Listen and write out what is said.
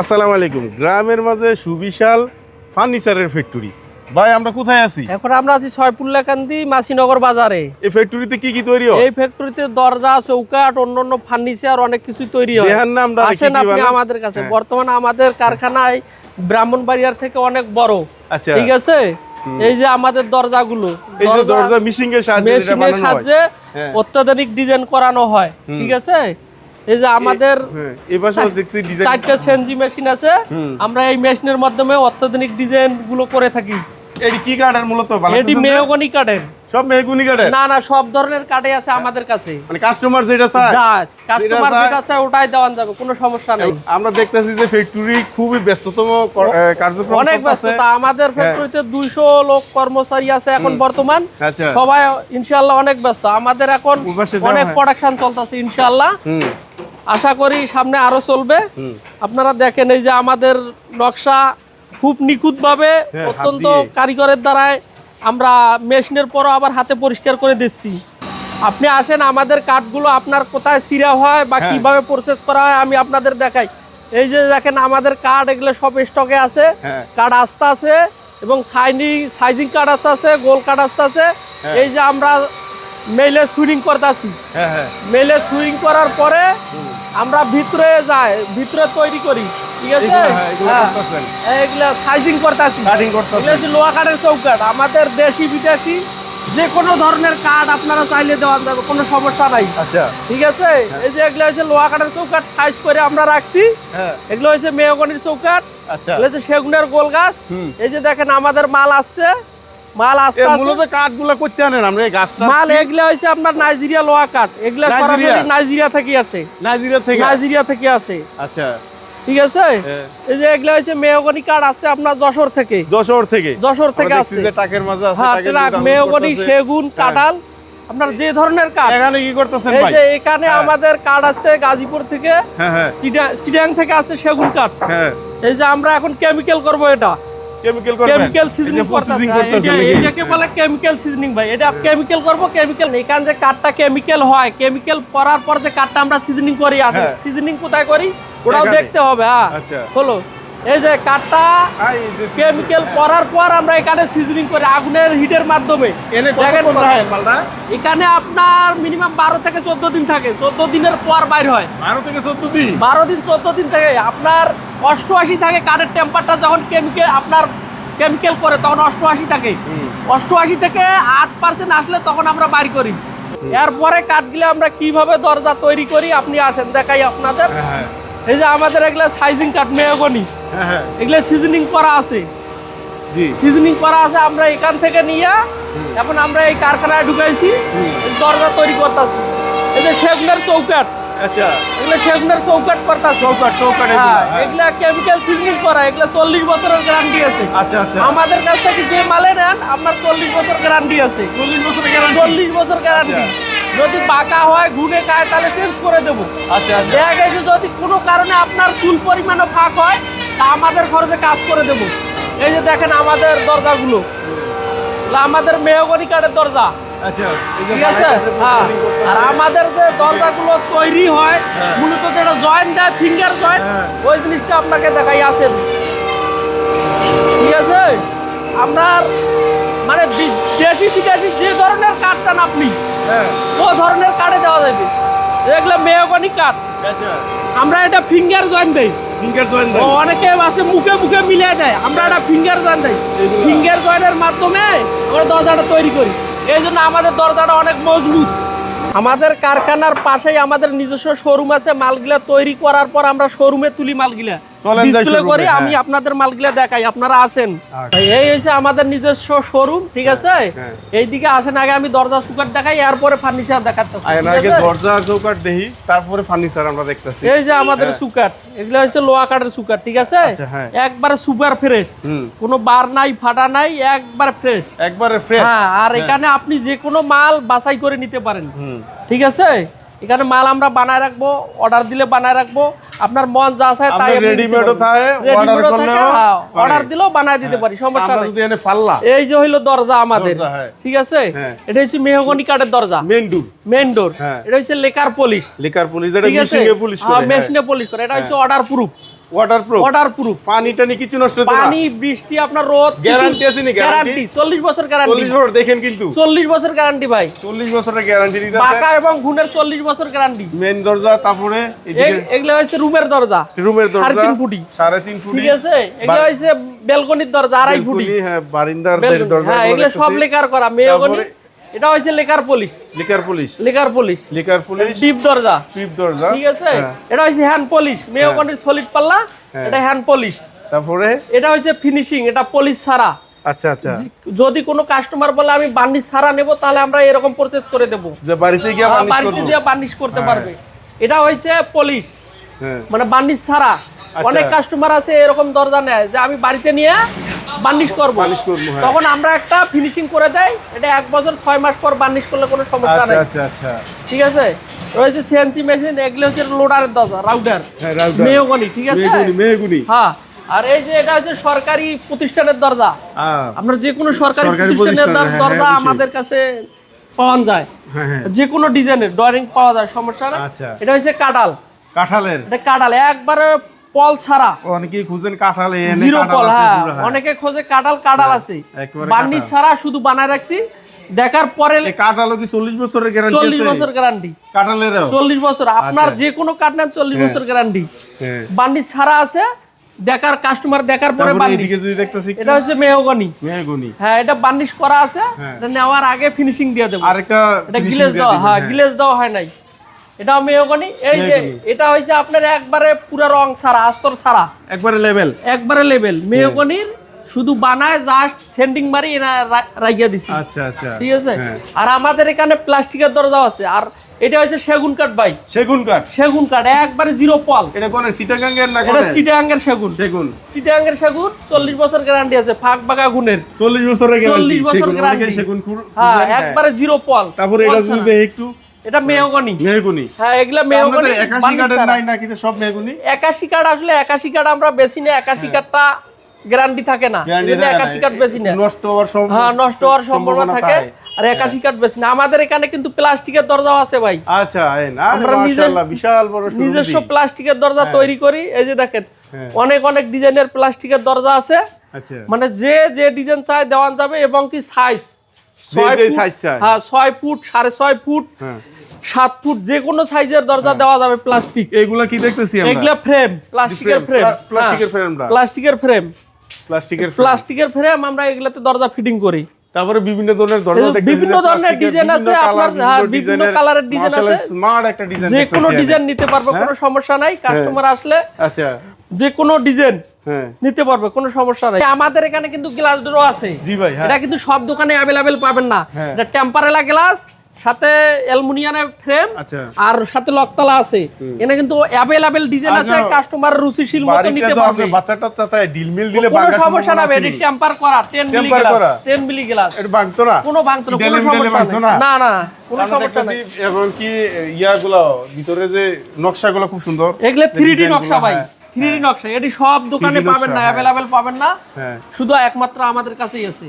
আসসালামু আলাইকুম। গ্রামের মাঝে সুবিশাল ফার্নিচারের ফ্যাক্টরি ভাই আমরা কোথায় আছি? এখন আমরা আছি ছয়পুল্লাকান্দি মাসিনগর বাজারে। এই ফ্যাক্টরিতে কি কি তৈরি হয়? এই ফ্যাক্টরিতে দরজা চৌকাট অন্যান্য ফার্নিচার অনেক কিছু তৈরি হয়। দেহার নাম আসেন আপনি আমাদের কাছে। হ্যাঁ। বর্তমানে আমাদের কারখানায় ব্রাহ্মণবাড়িয়ার থেকে অনেক বড়। আচ্ছা। ঠিক আছে? এই যে আমাদের দরজাগুলো। এই যে দরজা মিশিং এর সাহায্যে মেশিনের বানানো হয়। সাহায্যে হ্যাঁ। অত্যাধুনিক ডিজাইন করানো হয়। ঠিক আছে? এই যে আমাদের হ্যাঁ চারটা সেনজি মেশিন আছে। আমরা এই মেশিনের মাধ্যমে অত্যাধুনিক ডিজাইনগুলো করে থাকি। এটি কি কাঠের মূলত? এটি মেহগনি কাঠের সব মেহগুনি কাঠের না না সব ধরনের কাঠে আছে আমাদের কাছে। মানে কাস্টমার যেটা চায় কাস্টমার যেটা চায় ওটাই দেওয়া যাবে কোনো সমস্যা নেই। আমরা দেখতেছি যে ফ্যাক্টরি খুবই ব্যস্ততম কার্যক্রম অনেক চলতেছে। ব্যস্ততা। আমাদের ফ্যাক্টরিতে দুইশো লোক কর্মচারী আছে এখন বর্তমান। আচ্ছা। সবাই ইনশাল্লাহ অনেক ব্যস্ত। আমাদের এখন অনেক প্রোডাকশন চলতেছে ইনশাল্লাহ আশা করি সামনে আরও চলবে। আপনারা দেখেন এই যে আমাদের নকশা খুব নিখুঁত ভাবে হ্যাঁ, অত্যন্ত কারিগরের দ্বারায় আমরা মেশিনের পরও আবার হাতে পরিষ্কার করে দিচ্ছি। আপনি আসেন আমাদের কাঠগুলো আপনার কোথায় সিরা হয় বা হ্যাঁ। কীভাবে প্রসেস করা হয় আমি আপনাদের দেখাই। এই যে দেখেন আমাদের কাঠ এগুলো সব স্টকে আছে। হ্যাঁ। কাঠ আস্তে আছে এবং সাইনিং সাইজিং কাঠ আস্তে আছে গোল কাঠ আস্তে আছে। এই যে আমরা মেইলে সুইং করতেছি। হ্যাঁ হ্যাঁ। মেলে সুইং করার পরে আমরা ভিতরে যাই ভিতরে তৈরি করি ঠিক আছে? এগুলো হ্যাঁ, হ্যাঁ। সাইজিং করতেছি। লোহা কাঠের চৌকাঠ আমাদের দেশি বিদেশি যে কোনো ধরনের কাঠ আপনারা চাইলে দেওয়া যাবে কোনো সমস্যা নাই। আচ্ছা। ঠিক আছে? এই যে এগুলো হচ্ছে লোহা কাঠের চৌকাঠ সাইজ করে আমরা রাখছি। হ্যাঁ। এগুলো হচ্ছে মেয়গনির চৌকাঠ আচ্ছা। সেগুনের গোল গাছ। এই যে দেখেন আমাদের মাল আসছে। মাল আসতে মূলত কাঠগুলো করতে আনেন আমরা এই গাছটা। মাল এগুলো হচ্ছে আপনার নাইজেরিয়া কাঠ। এগুলো? সরাসরি নাইজেরিয়া থেকে আসে। নাইজেরিয়া থেকে? নাইজেরিয়া থেকে আসে। আচ্ছা। ঠিক আছে? হ্যাঁ। এই যে এগুলো হচ্ছে মেহগনি আছে আপনার যশোর থেকে। যশোর থেকে? যশোর থেকে আছে যে টাকের মাঝে আছে হ্যাঁ ট্রাক মেহগনি সেগুন কাঁঠাল আপনার যে ধরনের কাঠ। এখানে কি করতেছেন এই যে এখানে হ্যাঁ। আমাদের কাঠ আছে গাজীপুর থেকে। হ্যাঁ হ্যাঁ। চিটাং থেকে আছে সেগুন কাঠ। হ্যাঁ। এই যে আমরা এখন কেমিক্যাল করব এটা। কেমিক্যাল করবেন। কেমিক্যাল সিজনিং করতেছেন? এটাকে বলে কেমিক্যাল সিজনিং ভাই। এটা কেমিক্যাল করব কেমিক্যাল এখান যে কাঠটা কেমিক্যাল হয় কেমিক্যাল করার পর যে কাঠটা আমরা সিজনিং করি আর হ্যাঁ। সিজনিং কোথায় করি? ওটাও? দেখতে হবে হ্যাঁ। আচ্ছা। হলো। এই যে কাঠটা কেমিক্যাল করার পর আমরা এখানে সিজনিং করি আগুনের হিটের মাধ্যমে। এখানে আপনার মিনিমাম বারো থেকে চোদ্দ দিন থাকে। চোদ্দ দিনের পর বাইর হয়। বারো থেকে চোদ্দ দিন? বারো দিন চোদ্দ দিন থাকে। আপনার অষ্টআশি থাকে কাঠের টেম্পারটা যখন কেমিক্যাল আপনার কেমিক্যাল করে তখন অষ্টআশি থাকে। অষ্টআশি থেকে আট পার্সেন্ট আসলে তখন আমরা বাইর করি। এরপরে কাঠগুলো আমরা কীভাবে দরজা তৈরি করি আপনি আসেন দেখাই আপনাদের। হ্যাঁ হ্যাঁ। এই যে আমাদের এগুলা সাইজিং কাঠ মেয়গনি এগুলো সিজনিং করা আছে। সিজনিং করা আছে আমরা এখান থেকে নিয়ে এখন আমরা এই কারখানায় ঢুকাইছি। দরজা তৈরি করতেছি। এই যে সেগুনের চৌকাট আচ্ছা। এগুলো চৌকাট করতেছি চৌকাট চৌকাট হ্যাঁ হ্যাঁ। এগুলা কেমিক্যাল সিজনিং করা এগুলা চল্লিশ বছরের গ্যারান্টি আছে। আচ্ছা আচ্ছা। আমাদের কাছ থেকে যে মালে নেন আপনার চল্লিশ বছর গ্যারান্টি আছে। চল্লিশ গ্যারান্টি চল্লিশ বছর গ্যারান্টি যদি পাকা হয় ঘুরে খায় তাহলে চেঞ্জ করে দেবো। আচ্ছা আচ্ছা। দেখা গেছে যদি কোনো কারণে আপনার চুল পরিমাণও ফাঁক হয় তা আমাদের খরচে কাজ করে দেবো। এই যে দেখেন আমাদের দরজাগুলো। আমাদের মেহগনি কাঠের দরজা। আচ্ছা ঠিক আছে? হ্যাঁ। আর আমাদের যে দরজাগুলো তৈরি হয় হ্যাঁ। মূলত যেটা জয়েন্ট দেয় ফিঙ্গার জয়েন্ট। ওই জিনিসটা আপনাকে দেখাই আসেন ঠিক আছে? আপনার মানে দেশি বিদেশি যে ধরনের কাঠ চান আপনি ও ধরনের কাঠে দেওয়া যাবে। এগুলো মেহগনি কাঠ আচ্ছা। আমরা এটা ফিঙ্গার জয়েন্ট দেই। ফিঙ্গার অনেকে আছে মুখে মুখে মিলিয়ে দেয়। আমরা এটা ফিঙ্গার জয়েন্ট দেই। ফিঙ্গার জয়েন্টের মাধ্যমে আমরা দরজাটা তৈরি করি। এই জন্য আমাদের দরজাটা অনেক মজবুত। আমাদের কারখানার পাশেই আমাদের নিজস্ব শোরুম আছে, মালগুলা তৈরি করার পর আমরা শোরুমে তুলি মালগুলা। ডিসপ্লে showroom-এ, করি হ্যাঁ। আমি আপনাদের মালগুলা দেখাই আপনারা আসেন। আচ্ছা। এই হচ্ছে আমাদের নিজস্ব শোরুম ঠিক আছে? হ্যাঁ। এইদিকে আসেন আগে আমি দরজা সুকার দেখাই এরপরে ফার্নিচার দেখাতে আগে দরজা চৌকাট দেখি তারপরে ফার্নিচার আমরা দেখতেছি। এই যে আমাদের হ্যাঁ। সুকার এগুলো হচ্ছে লোহা কাঠের সুকার ঠিক আছে? আচ্ছা, হ্যাঁ। একবারে সুপার ফ্রেশ। কোনো বার নাই ফাটা নাই একবার ফ্রেশ একবারে ফ্রেশ হ্যাঁ আর এখানে আপনি যে কোনো মাল বাছাই করে নিতে পারেন। ঠিক আছে? এখানে মাল আমরা বানায় রাখব অর্ডার দিলে বানায় রাখব। আপনার মন যা চায় তাই রেডিমেডও থাকে, order করলেও অর্ডার দিলেও বানায় দিতে পারি সমস্যা নাই। যদি এনে ফাল্লা। এই যে হইল দরজা আমাদের হ্যাঁ। ঠিক আছে? হ্যাঁ। এটা হচ্ছে মেহগনি কাঠের দরজা। মেন ডোর মেন ডোর হ্যাঁ। এটা হচ্ছে লেকার পলিশ লেকার পলিশ এটা মেশিনে পলিশ করে হ্যাঁ। মেশিনে পলিশ করে। এটা হচ্ছে অর্ডার প্রুফ ওয়াটারপ্রুফ ওয়াটার পানি টানি কিছু নষ্ট হতো পানি বৃষ্টি আপনার রোদ Guarantee আছে নি, গ্যারান্টি চল্লিশ বছর গ্যারান্টি চল্লিশ বছর দেখেন কিন্তু। চল্লিশ বছর গ্যারান্টি ভাই। চল্লিশ বছরের গ্যারান্টি দিতে পাকা এবং গুণের চল্লিশ বছর গ্যারান্টি মেন দরজা তারপরে এগুলো হচ্ছে রুমের দরজা। রুমের দরজা ফুটি। ফুটি। ঠিক আছে? এগুলো হচ্ছে বেলকনির দরজা আড়াই ফুটি। বেলকনি, হ্যাঁ বারিন্দার দরজা হ্যাঁ এগুলো সব লেকার করা। তারপরে- এটা lacquer polish. Lacquer polish. Lacquer polish. Lacquer polish. Deep দরজা। দরজা। ঠিক আছে? হ্যাঁ। এটা হচ্ছে হ্যান্ড পলিশ। সলিড পাল্লা হ্যাঁ। এটা হ্যান্ড পলিশ। তারপরে? এটা ফিনিশিং এটা পলিশ ছাড়া। আচ্ছা আচ্ছা। যদি কোনো কাস্টমার বলে আমি বার্নিশ সারা নেব তাহলে আমরা এরকম প্রসেস করে দেবো। যে বাড়িতে গিয়ে বাড়িতে দিয়ে বার্নিশ করতে হ্যাঁ। পারবে। এটা হচ্ছে পলিশ। হ্যাঁ। মানে বার্নিশ ছাড়া। আচ্ছা। অনেক কাস্টমার আছে এরকম দরজা নেয় যে আমি বাড়িতে নিয়ে বার্নিশ করব। বার্নিশ করব, হ্যাঁ। তখন আমরা একটা ফিনিশিং করে দেয় এটা এক বছর মাস পর বার্নিশ করলে কোনো সমস্যা আচ্ছা নেই। আচ্ছা আচ্ছা। ঠিক আছে? রয়েছে সিএনসি মেশিন এগুলো হচ্ছে লোডারের দরজা রাউটার হ্যাঁ ঠিক আছে? মেহগুনি মেহগুনি। হ্যাঁ। আর এই যে এটা হচ্ছে সরকারি প্রতিষ্ঠানের দরজা। আপনার যে কোনো সরকারি প্রতিষ্ঠানের হ্যাঁ, দরজা আমাদের কাছে পাওয়া যায়। যে কোনো ডিজাইনের ড্রয়িং পাওয়া যায় সমস্যা না আচ্ছা। এটা হচ্ছে কাটাল কাঁঠালের। এটা কাটাল একবারে পল ছাড়া। অনেকেই খুঁজেন কাঁঠাল জিরো পল হ্যাঁ। হ্যাঁ। অনেকে খোঁজে কাটাল কাটাল আছে। একেবারে বার্নিশ ছাড়া শুধু বানায় রাখছি। দেখার পরে কাঁঠালও কি চল্লিশ বছরের গ্যারান্টি চল্লিশ আছে বছর গ্যারান্টি কাঁঠালেরও? চল্লিশ বছর। আপনার আচ্ছা। যে কোনো কাঠ নেন চল্লিশ হ্যাঁ। বছর গ্যারান্টি হ্যাঁ। বার্নিশ ছাড়া আছে দেখার কাস্টমার দেখার পরে এদিকে যদি দেখতেছি এটা হচ্ছে মেহগনি। মেহগুনি। হ্যাঁ এটা বার্নিশ করা আছে। হ্যাঁ। এটা নেওয়ার আগে ফিনিশিং দিয়ে দেবো। আরেকটা এটা গিলেজ দেওয়া হ্যাঁ হ্যাঁ। গিলেজ দেওয়া হয় নাই। এটা মেহগনি এই যে এটা হচ্ছে আপনার একবারে পুরো রং ছাড়া আস্তর ছাড়া। একবারে লেভেল একবারে লেভেল মেহগনির শুধু বানায় জাস্ট সেন্ডিং মারি এনা রা- রাইগা দিছি। আচ্ছা আচ্ছা। ঠিক আছে? হ্যাঁ। আর আমাদের এখানে প্লাস্টিকের দরজাও আছে। আর এটা হচ্ছে সেগুন কাঠ ভাই। সেগুন কাঠ। সেগুন কাঠ একবারে জিরো পল। এটা কোন সিটাগাঙ্গের না এটা চিটাঙ্গের সেগুন। সেগুন। চিটাঙ্গের সেগুন চল্লিশ বছর গ্যারান্টি আছে ফাঁক বাগা গুণের। চল্লিশ বছরের গ্যারান্টি 40 বছর সেগুন সেগুন হ্যাঁ হ্যাঁ। একবারে জিরো পল। তারপরে এটা যদি একটু। এটা মেহগনি। মেহগুনি। হ্যাঁ এগুলা মেহগনি। নাই নাকি সব মেহগুনি? কার্ড আসলে একাশি কার্ড আমরা বেশি না একাশি কার্ডটা গ্যারান্টি থাকে না। এজন্য কার্ড বেশি না। নষ্ট হওয়ার হ্যাঁ নষ্ট হওয়ার সম্ভাবনা থাকে। আর একাশি কার্ড বেশি না। আমাদের এখানে কিন্তু প্লাস্টিকের দরজাও আছে ভাই। আচ্ছা আমরা মাশাআল্লাহ বিশাল বড় নিজস্ব প্লাস্টিকের দরজা তৈরি করি। এই যে দেখেন হ্যাঁ। অনেক অনেক ডিজাইনের প্লাস্টিকের দরজা আছে। আচ্ছা। মানে যে যে ডিজাইন চায় দেওয়ান যাবে এবং কি সাইজ হ্যাঁ ছয় ফুট সাড়ে ছয় ফুট হ্যাঁ। সাত ফুট যে কোনো সাইজের দরজা দেওয়া যাবে প্লাস্টিক এইগুলা কি দেখতেছি এগুলা ফ্রেম প্লাস্টিকের ফ্রেম প্লাস্টিকের ফ্রেম প্লাস্টিকের প্লাস্টিকের ফ্রেম আমরা এগুলাতে দরজা ফিটিং করি। তারপরে বিভিন্ন ধরনের দরজা বিভিন্ন ধরনের ডিজাইন আছে, আপনার, হ্যাঁ, বিভিন্ন কালারের ডিজাইন আছে। একটা ডিজাইন যে কোনো ডিজাইন নিতে পারবে কোনো সমস্যা নাই। কাস্টমার আসলে আচ্ছা। যে কোনো ডিজাইন হ্যাঁ নিতে পারবে কোনো সমস্যা নাই। আমাদের এখানে কিন্তু গ্লাস ডোরও আছে। জি ভাই হ্যাঁ। এটা কিন্তু সব দোকানে অ্যাভেলেবেল পাবেন না। হ্যাঁ। এটা টেম্পারেলা গ্লাস সাথে অ্যালুমিনিয়ামের ফ্রেম আচ্ছা। আর সাথে লকতলা আছে। এখানে কিন্তু অ্যাভেলেবেল ডিজাইন আছে আচ্ছা, কাস্টমার রুচিশীল মতো নিতে পারবে। বাচ্চা টাচ্চা তাই ডিল মিল দিলে কোনো সমস্যা না আছে নি? টেম্পার করা 10 মিলি গ্লাস 10 মিলি গ্লাস এটা ভাঙতো না? কোনো ভাঙতো না কোনো সমস্যা। না? না না কোনো সমস্যা নাই। এবং কি ইয়াগুলো ভিতরে যে নকশাগুলো খুব সুন্দর। এগুলো যে 3D নকশা ভাই। 3D নকশা এটি সব দোকানে পাবেন না। অ্যাভেলেবেল পাবেন না। হ্যাঁ। শুধু একমাত্র আমাদের কাছেই আছে।